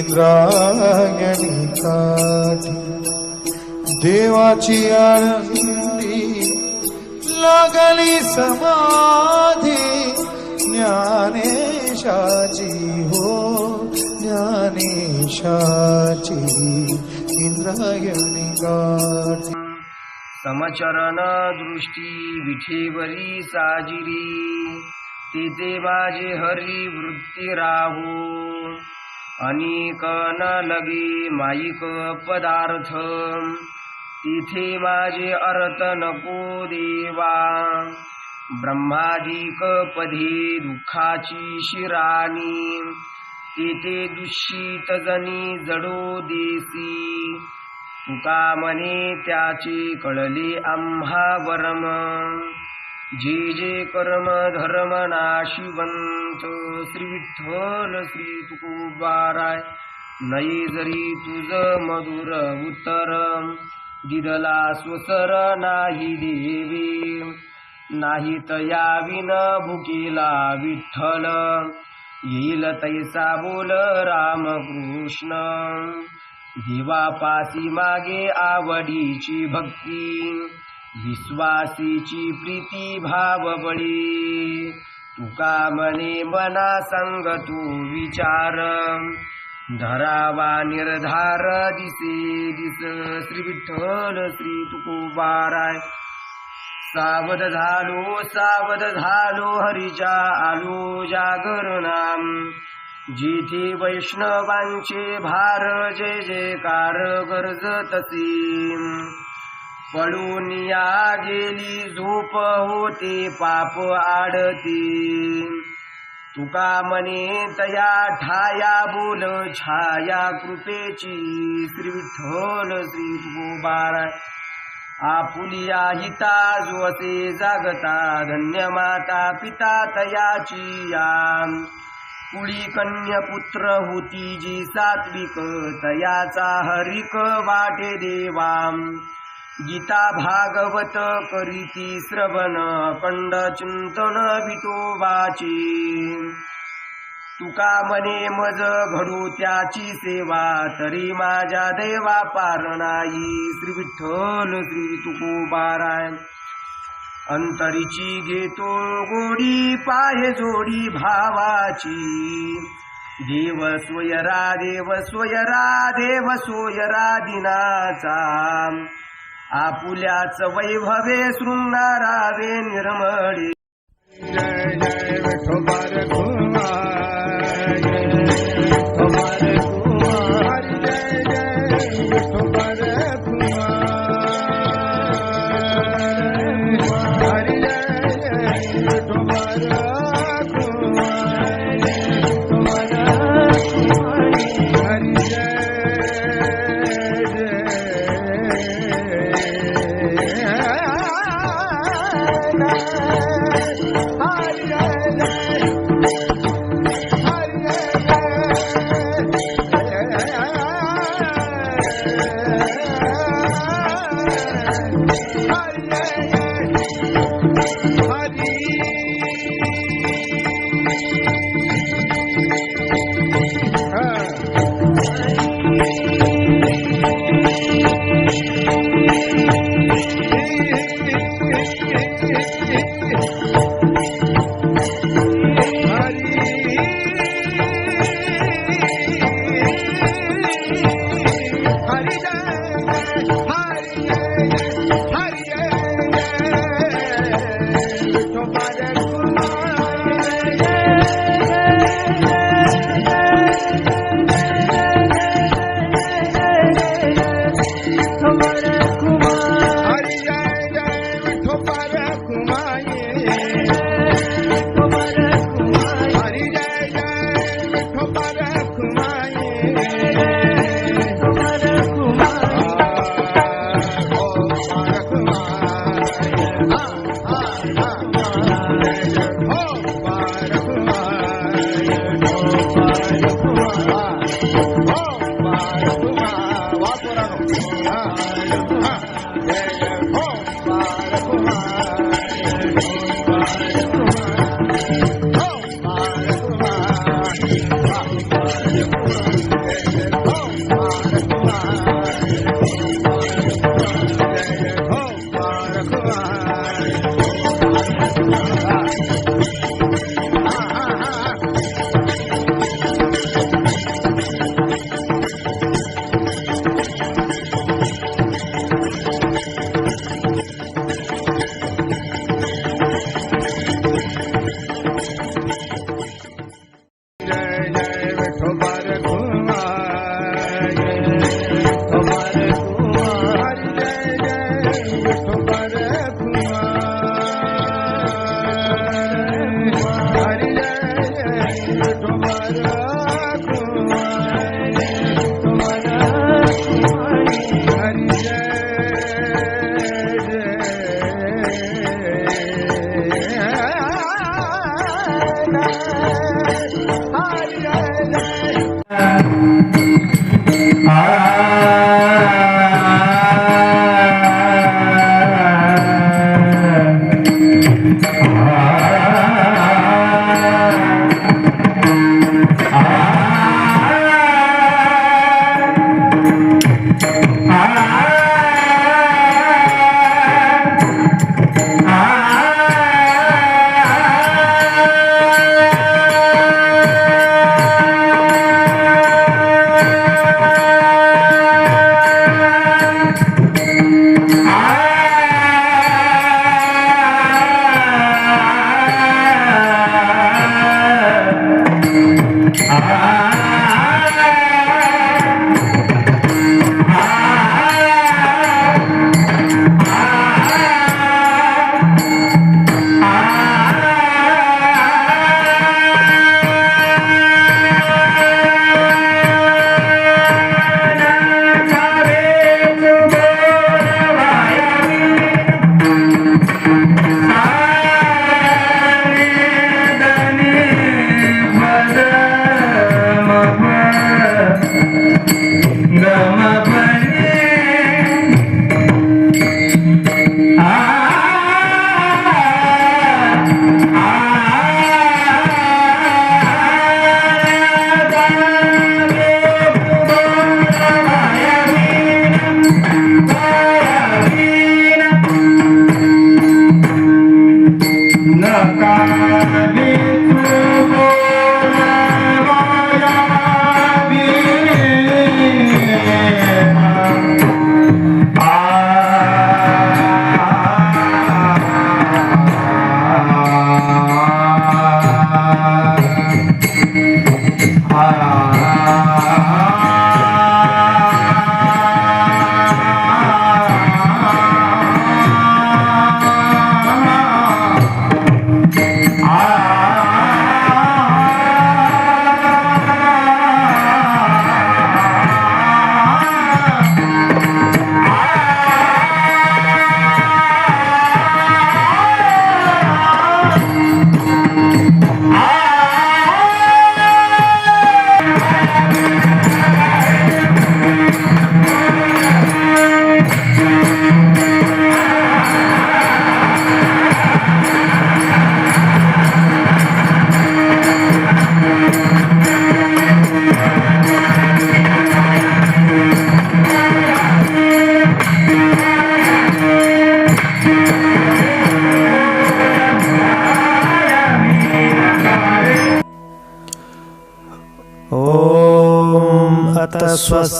इंद्रायणी काठी देवाची आनंदी लागली समाधी। ज्ञानेशाची हो ज्ञानेशाची इंद्रायणी काठी गृष्टि दृष्टी विठेवरी साजिरी। ते हरी वृत्ती राहु अनेक न लगे माईक पदार्थ. तिथे माझे अर्थ नको देवा. ब्रह्मादिक पदे दुःखाची शिराणी. तेथे दूषित जनी जडो देसी. तुका मने त्याचे कळले आम्हा वरम. जे जे कर्म धर्म नाशिवंत श्री विठ्ठल श्री तुकुबाराय नये जरी तुझ मधुर उत्तर दिदला स्वसर नाही देवी नाही तया विन भुकेला विठ्ठल येईल तैसा बोल रामकृष्ण देवापासी मागे आवडीची भक्ती विश्वासीची प्रीती भाव बळी तुका मने मना संग तू विचार? धरावा निर्धार दिसे दिस. श्री विठ्ठल श्री तुकोबाराय. सावध झालो सावध झालो हरिचा आलो जागरणाम जिथे वैष्णवांचे भार जय जयकार गरजतसी पडून या गेली झोप होते पाप आडती. तुका मने तया ठाया बोल छाया कृपेची श्री विठ्ठल श्री तुकोबारा आपुलिया हिता जो असे जागता धन्य माता पिता तयाची या. कुळी कन्या पुत्र होती जी सात्विक तयाचा हरिक वाटे देवाम गीता भागवत करीती श्रवण अखंड चिंतन विटोबाची तुका मने मज घडू त्याची सेवा तरी माझ्या देवा पारणाई. श्री विठ्ठल श्री तुकोबाराय. अंतरीची घेतो गोडी पाय जोडी भावाची. देव स्वयरा देव स्वयरा देव सोयरा दिनाचा आपुल्याच वैभवे शृंगारावे निर्मळी. जय जय विठोबार Amen. Kumar Kumar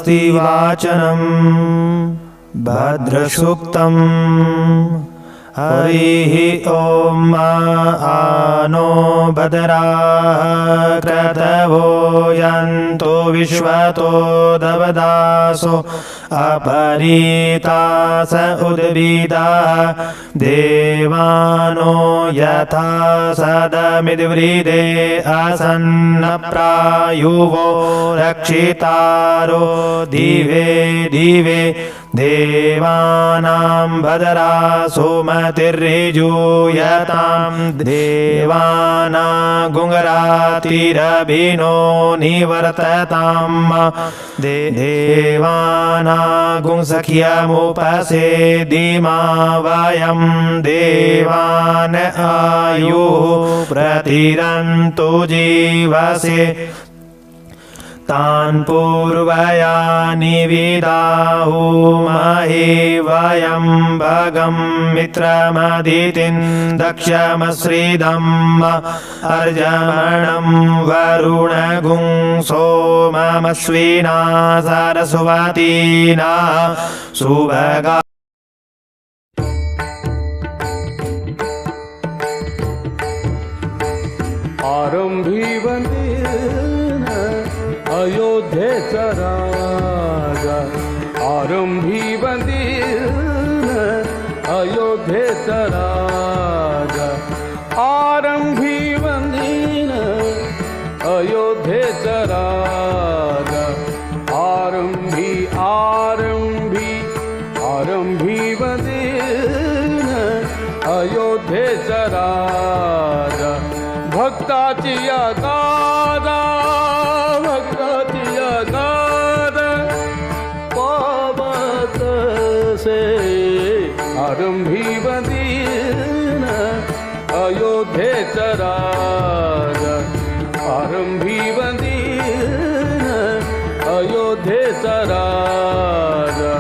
स्वस्ति वाचनम् भद्रसूक्तम्। हरिः ॐ मा आनो भद्राः क्रतवो यन्तु विश्वतो दवदासो अपरीतास उद्भिदाः देवानो यथा सदमिद्वृदे असन्नप्रायुवो रक्षितारो दिवे दिवे देवानां भद्रा सुमतिर्ऋजूयतां देवाना गुङ्गरातिरभिनो निवर्तताम् दे देवाना गुंसख्यमुपसेदिमा वयं देवान् आयुः प्रतिरन्तु जीवसे तान् पूर्वयानि विदाहुमहे वयं भगं मित्रमदितिं दक्षमश्रीदम् अर्जमणं वरुणगुं सोममश्विना सरस्वतीना सुभगा आरंभी राजा आरंभी बंदी अयोध्ये चराग आरंभी वंदन अयोध्ये चराग आरंभी आरंभी आरंभी वंदन अयोध्येचा राजा भक्ताची गादा आरंभीवदीन अयोध्येच राजा आरंभी वदीन अयोध्येच राजा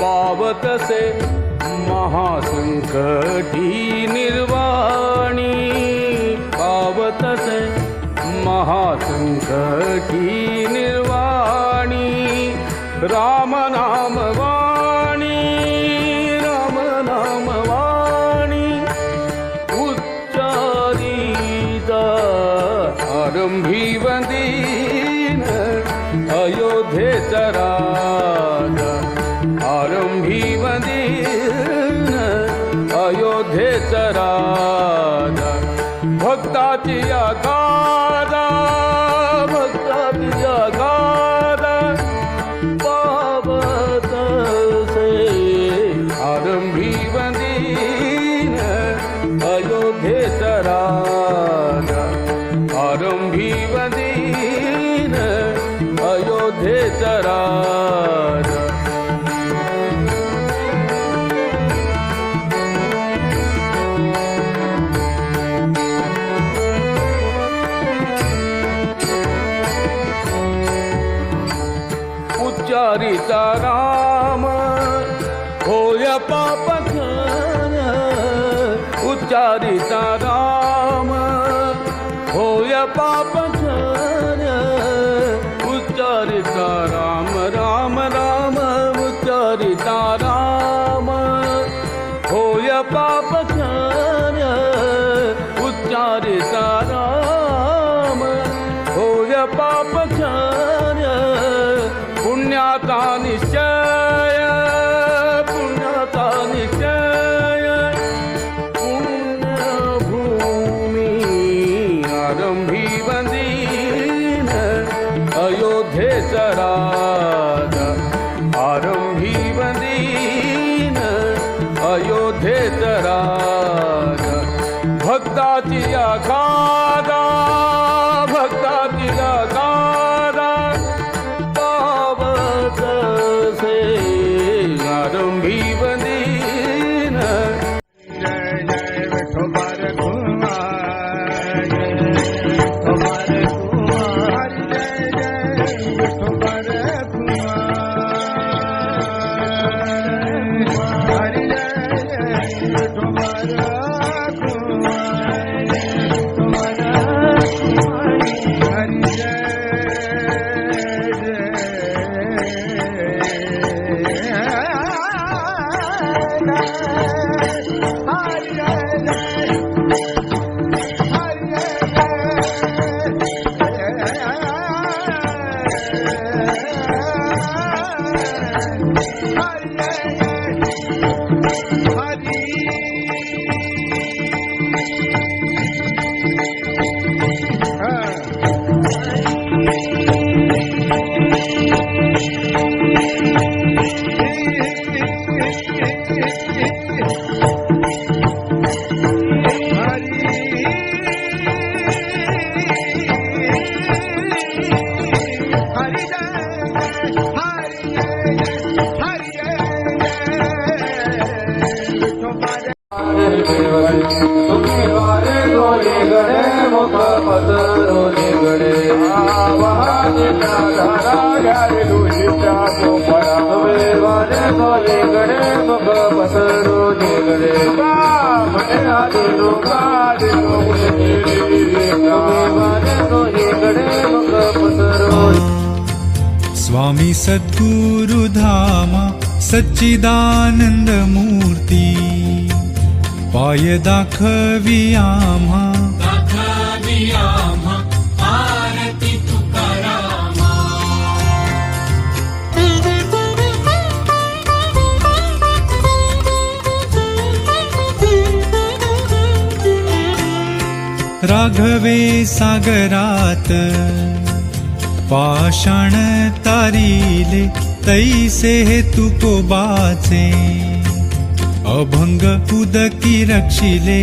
पावतसे महासंकटी निर्वाणी पावतसे महासंकटी निर्वाणी रामनाम भक्ताची गादा उच्चारिता राम होय पापखन उच्चारिता स्वामी सद्गुरुधामा सच्चिदानन्दमूर्ति पाय दाखवियामा राघवे सागरात् पाषाण तारीले तैसे हे तुकोबाचे अभंग उदकी रक्षिले।